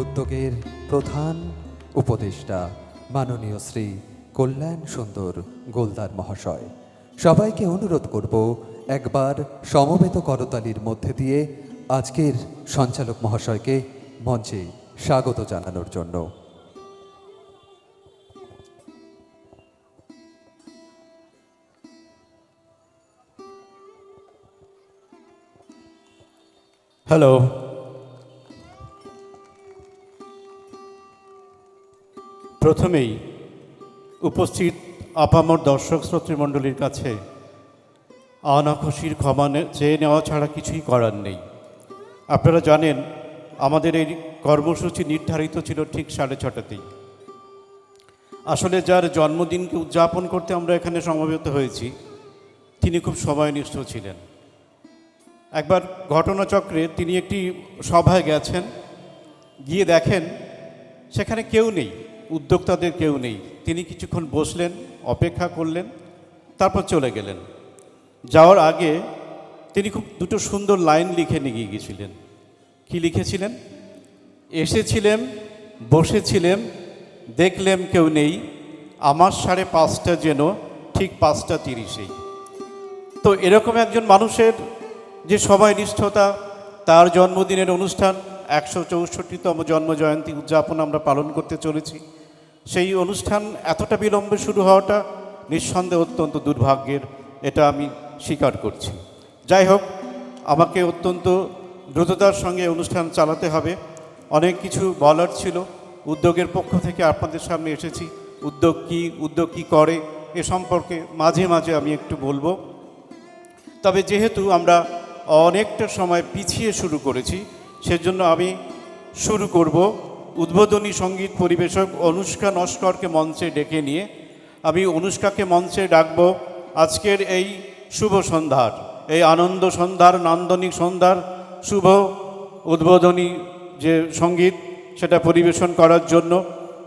উদ্যোগের প্রধান উপদেষ্টা মাননীয় শ্রী কল্যাণ সুন্দর গোলদার মহাশয়। সবাইকে অনুরোধ করব একবার সমবেত করতালির মধ্যে দিয়ে আজকের সঞ্চালক মহাশয়কে মঞ্চে স্বাগত জানানোর জন্য। হ্যালো প্রথমেই উপস্থিত আপামর দর্শক শ্রোতৃমণ্ডলীর কাছে আনাখুশির ক্ষমা চেয়ে নেওয়া ছাড়া কিছুই করার নেই। আপনারা জানেন, আমাদের এই কর্মসূচি নির্ধারিত ছিল ঠিক সাড়ে ছটাতেই। আসলে যার জন্মদিনকে উদযাপন করতে আমরা এখানে সমবেত হয়েছি, তিনি খুব সময়নিষ্ঠ ছিলেন। একবার ঘটনাচক্রে তিনি একটি সভায় গেছেন, গিয়ে দেখেন সেখানে কেউ নেই, উদ্যোক্তাদের কেউ নেই। তিনি কিছুক্ষণ বসলেন, অপেক্ষা করলেন, তারপর চলে গেলেন। যাওয়ার আগে তিনি খুব দুটো সুন্দর লাইন লিখে নিয়ে গিয়েছিলেন। কি লিখেছিলেন? এসেছিলেন বসেছিলেন দেখলেন কেউ নেই, আমার সাড়ে পাঁচটা যেন ঠিক পাঁচটা তিরিশেই। তো এরকম একজন মানুষের যে সবাই নিষ্ঠতা, তার জন্মদিনের অনুষ্ঠান, একশো চৌষট্টিতম জন্মজয়ন্তী উদযাপন আমরা পালন করতে চলেছি। সেই অনুষ্ঠান এতটা বিলম্বে শুরু হওয়াটা নিঃসন্দেহে অত্যন্ত দুর্ভাগ্যের, এটা আমি স্বীকার করছি। যাই হোক, আমাকে অত্যন্ত দ্রুততার সঙ্গে অনুষ্ঠান চালাতে হবে। অনেক কিছু বলার ছিল। উদ্যোগের পক্ষ থেকে আপনাদের সামনে এসেছি। উদ্যোগ কী উদ্যোগ কী করে, এ সম্পর্কে মাঝে মাঝে আমি একটু বলব। তবে যেহেতু আমরা অনেকটা সময় পিছিয়ে শুরু করেছি, সেজন্য আমি শুরু করব উদ্বোধনী সংগীত পরিবেশক অনুষ্কা নস্করকে মঞ্চে ডেকে নিয়ে। আমি অনুষ্কাকে মঞ্চে ডাকব। আজকের এই শুভ সন্ধ্যার। এই আনন্দ সন্ধ্যার, নান্দনিক সন্ধ্যার শুভ উদ্বোধনী যে সংগীত, সেটা পরিবেশন করার জন্য।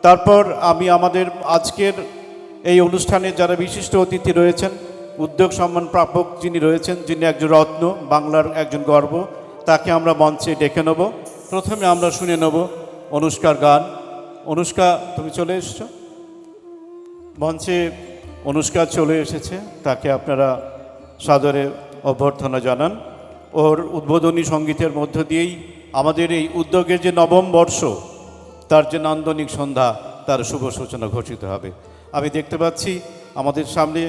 তারপর আমি আমাদের আজকের এই অনুষ্ঠানে যারা বিশিষ্ট অতিথি রয়েছেন, উদ্যোগ সম্মান প্রাপক যিনি রয়েছেন, যিনি একজন রত্ন, বাংলার একজন গর্ব, তাকে আমরা মঞ্চে ডেকে নেব। প্রথমে আমরা শুনে নেব অনুষ্কার গান। অনুষ্কা, তুমি চলে এসছো? মঞ্চে অনুষ্কা চলে এসেছে, তাকে আপনারা সাদরে অভ্যর্থনা জানান। ওর উদ্বোধনী সঙ্গীতের মধ্য দিয়েই আমাদের এই উদ্যোগের যে নবম বর্ষ, তার যে নান্দনিক সন্ধ্যা, তার শুভ সূচনা ঘোষিত হবে। আমি দেখতে পাচ্ছি আমাদের সামনে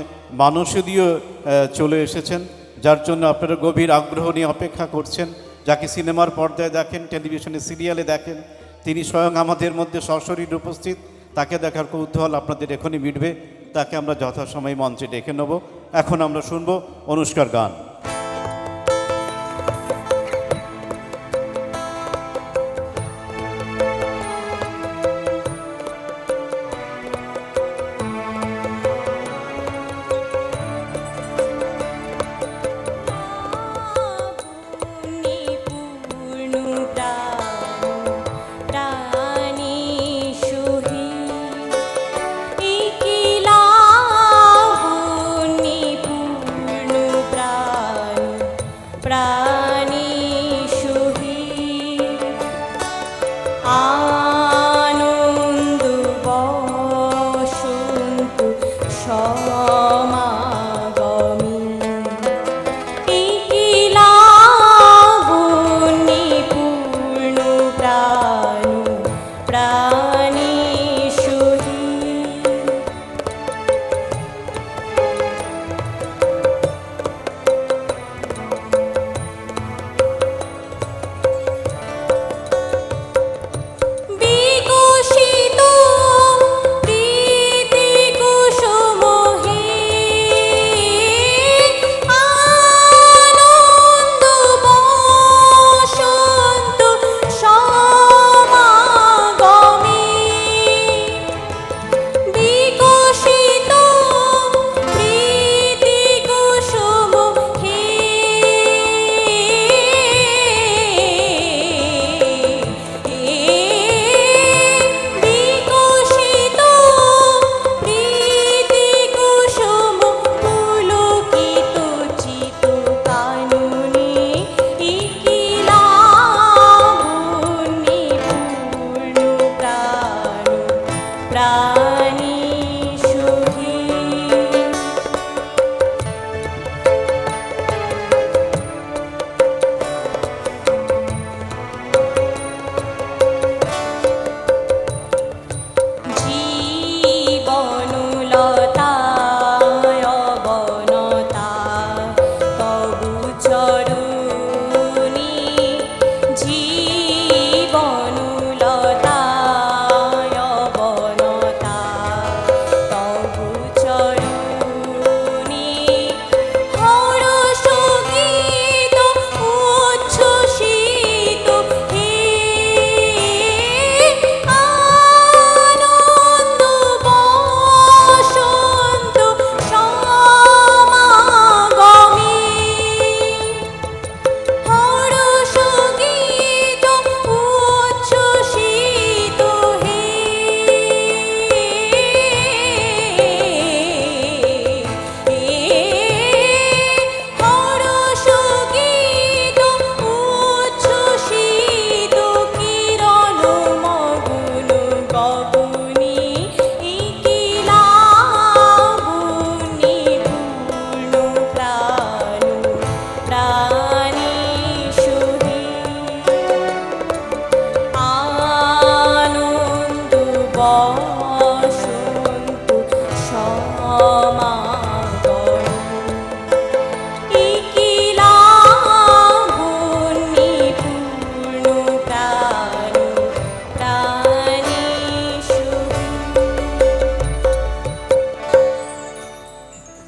মানসদীয় চলে এসেছেন, যার জন্য আপনারা গভীর আগ্রহ নিয়ে অপেক্ষা করছেন। যাকে সিনেমার পর্দায় দেখেন, টেলিভিশনে সিরিয়ালে দেখেন, তিনি স্বয়ং আমাদের মধ্যে সশরীর উপস্থিত, তাকে দেখার কৌতূহল আপনাদের এখনই মিটবে, তাকে আমরা যথাসময়ে মঞ্চে ডেকে নেব। এখন আমরা শুনব অনুষ্কার গান। ইকিলাবুনি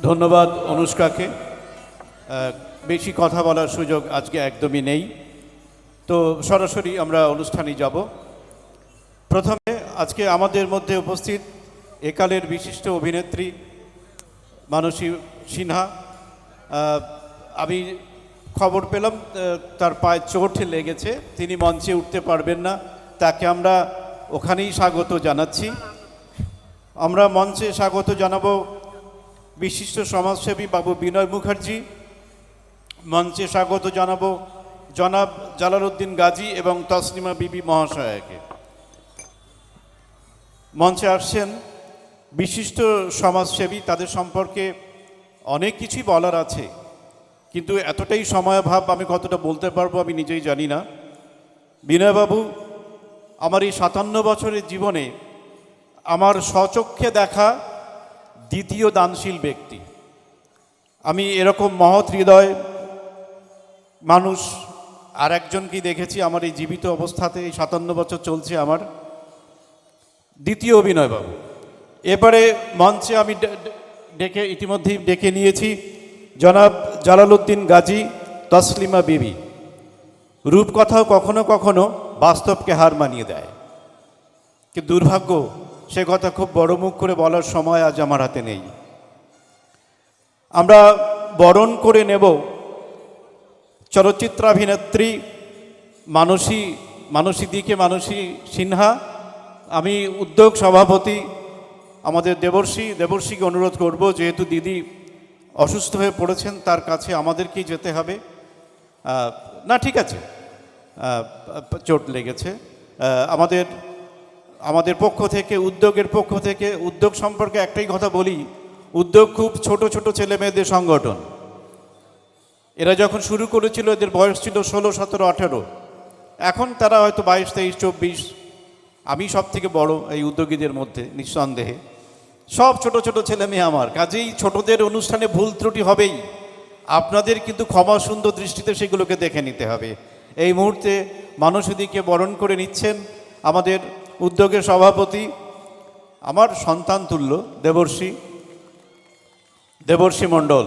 ধন্যবাদ অনুষ্কাকে। বেশি কথা বলার সুযোগ আজকে একদমই নেই। তো সরাসরি আমরা অনুষ্ঠানে যাব। প্রথম আজকে আমাদের মধ্যে উপস্থিত একালের বিশিষ্ট অভিনেত্রী মানসী সিনহা। আমি খবর পেলাম তার পায়ে চোট লেগেছে, তিনি মঞ্চে উঠতে পারবেন না, তাকে আমরা ওখানেই স্বাগত জানাচ্ছি। আমরা মঞ্চে স্বাগত জানাব বিশিষ্ট সমাজসেবী বাবু বিনয় মুখার্জি। মঞ্চে স্বাগত জানাব জনাব জালালউদ্দিন গাজী এবং তসলিমা বিবি মহাশয়াকে। মঞ্চে আসছেন বিশিষ্ট সমাজসেবী, তাদের সম্পর্কে অনেক কিছুই বলার আছে, কিন্তু এতটাই সময়াভাব আমি কতটা বলতে পারব আমি নিজেই জানি না। বিনয়বাবু, আমার এই সাতান্ন বছরের জীবনে আমার স্বচক্ষে দেখা দ্বিতীয় দানশীল ব্যক্তি। আমি এরকম মহৎ হৃদয় মানুষ আর একজনকেই দেখেছি, আমার এই জীবিত অবস্থাতে এই সাতান্ন বছর চলছে আমার। দ্বিতীয় অভিনয়বাবু। এবারে মঞ্চে আমি ডেকে ইতিমধ্যেই ডেকে নিয়েছি জনাব জালালউদ্দিন গাজী, তসলিমা বিবি। রূপকথাও কখনো কখনো বাস্তবকে হার মানিয়ে দেয়। কিন্তু দুর্ভাগ্য, সে কথা খুব বড় মুখ করে বলার সময় আজ আমার হাতে নেই। আমরা বরণ করে নেব চলচ্চিত্রাভিনেত্রী মানসী মানসী দিকে মানসী সিনহা আমি উদ্যোগ সভাপতি, আমাদের দেবর্ষী, দেবর্ষীকে অনুরোধ করব, যেহেতু দিদি অসুস্থ হয়ে পড়েছেন, তার কাছে আমাদেরকেই যেতে হবে। না, ঠিক আছে। চোট লেগেছে। আমাদের আমাদের পক্ষ থেকে, উদ্যোগের পক্ষ থেকে, উদ্যোগ সম্পর্কে একটাই কথা বলি, উদ্যোগ খুব ছোট ছোট ছেলে মেয়েদের সংগঠন। এরা যখন শুরু করেছিল, এদের বয়স ছিল ষোলো, সতেরো, আঠেরো। এখন তারা হয়তো বাইশ, তেইশ, চব্বিশ আমি সব থেকে বড় এই উদ্যোগীদের মধ্যে, নিঃসন্দেহে। সব ছোট ছোট ছেলে মেয়ে আমার, কাজেই ছোটদের অনুষ্ঠানে ভুল ত্রুটি হবেই। আপনাদের কিন্তু ক্ষমা সুন্দর দৃষ্টিতে সেগুলোকে দেখে নিতে হবে। এই মুহূর্তে মানসীদিকে বরণ করে নিচ্ছেন আমাদের উদ্যোগের সভাপতি, আমার সন্তান তুল্য, দেবর্ষী দেবর্ষী মণ্ডল,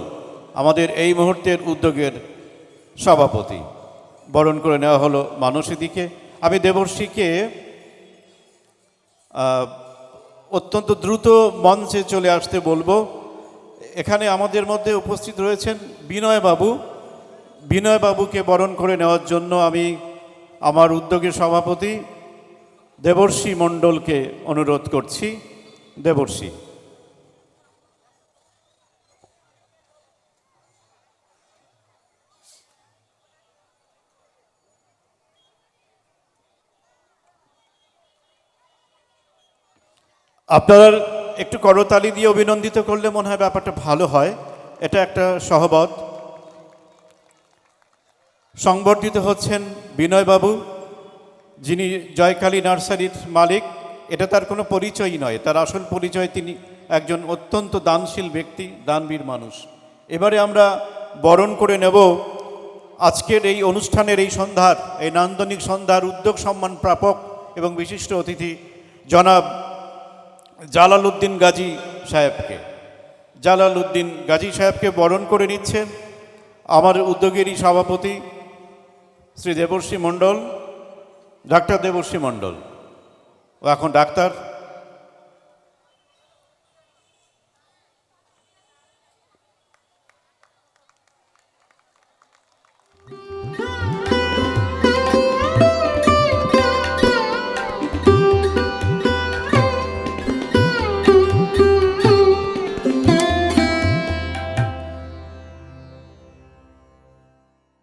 আমাদের এই মুহূর্তের উদ্যোগের সভাপতি। বরণ করে নেওয়া হলো মানসীদিকে আমি দেবর্ষীকে অত্যন্ত দ্রুত মঞ্চে চলে আসতে বলব। এখানে আমাদের মধ্যে উপস্থিত রয়েছেন বিনয় বাবু। বিনয় বাবুকে বরণ করে নেওয়ার জন্য আমি আমার উদ্যোগের সভাপতি দেবর্ষী মণ্ডলকে অনুরোধ করছি। দেবর্ষী। আপনার একটু করতালি দিয়ে অভিনন্দিত করলে মনে হয় ব্যাপারটা ভালো হয়। এটা একটা সহবত। সংবর্ধিত হচ্ছেন বিনয়বাবু, যিনি জয়কালী নার্সারির মালিক। এটা তার কোনো পরিচয়ই নয়। তার আসল পরিচয় তিনি একজন অত্যন্ত দানশীল ব্যক্তি, দানবীর মানুষ। এবারে আমরা বরণ করে নেব আজকের এই অনুষ্ঠানের এই সন্ধ্যার, এই নান্দনিক সন্ধ্যার উদ্যোগ সম্মান প্রাপক এবং বিশিষ্ট অতিথি জনাব জালালউদ্দিন গাজী সাহেবকে। জালালউদ্দিন গাজী সাহেবকে বরণ করে নিচ্ছেন আমার উদ্যোগেরই সভাপতি শ্রী দেবর্ষী মণ্ডল, ডাক্তার দেবর্ষী মণ্ডল। ও এখন ডাক্তার।